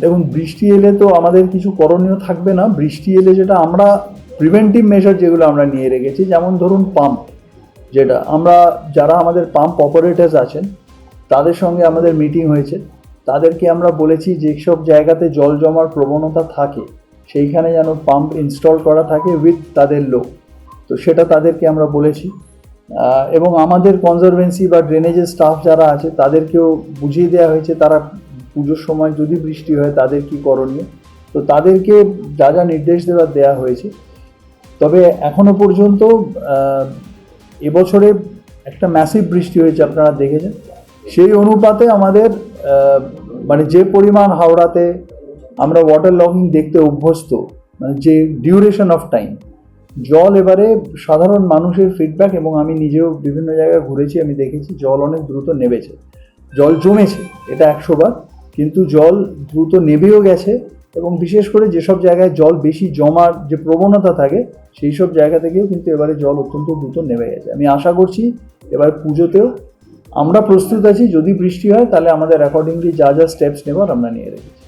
দেখুন, বৃষ্টি এলে তো আমাদের কিছু করণীয় থাকবে না। বৃষ্টি এলে যেটা আমরা প্রিভেন্টিভ মেজার যেগুলো আমরা নিয়ে রেখেছি, যেমন ধরুন পাম্প যেটা আমরা যারা আমাদের পাম্প অপারেটার্স আছেন, তাদের সঙ্গে আমাদের মিটিং হয়েছে। তাদেরকে আমরা বলেছি যেসব জায়গাতে জল জমার প্রবণতা থাকে, সেইখানে যেন পাম্প ইনস্টল করা থাকে উইথ তাদের লোক। তো সেটা তাদেরকে আমরা বলেছি। এবং আমাদের কনজারভেন্সি বা ড্রেনেজের স্টাফ যারা আছে, তাদেরকেও বুঝিয়ে দেওয়া হয়েছে, তারা পুজোর সময় যদি বৃষ্টি হয় তাদের কি করণীয়? তো তাদেরকে যা যা নির্দেশ দেওয়ার দেওয়া হয়েছে। তবে এখনও পর্যন্ত এবছরে একটা ম্যাসিভ বৃষ্টি হয়েছে আপনারা দেখেছেন। সেই অনুপাতে আমাদের মানে যে পরিমাণ হাওড়াতে আমরা ওয়াটার লগিং দেখতে অভ্যস্ত মানে যে ডিউরেশন অফ টাইম জল এবারে সাধারণ মানুষের ফিডব্যাক এবং আমি নিজেও বিভিন্ন জায়গায় ঘুরেছি, আমি দেখেছি জল অনেক দ্রুত নেবেছে জল জমেছে, এটা একশো বার। কিন্তু জল দ্রুত নেবেও গেছে এবং বিশেষ করে যেসব জায়গায় জল বেশি জমার যে প্রবণতা থাকে, সেই সব জায়গা থেকেও কিন্তু এবারে জল অত্যন্ত দ্রুত নেমে গেছে। আমি আশা করছি এবার পুজোতেও আমরা প্রস্তুত আছি, যদি বৃষ্টি হয় তাহলে আমাদের অ্যাকর্ডিংলি যা যা স্টেপস নেবার আমরা নিয়ে রেখেছি।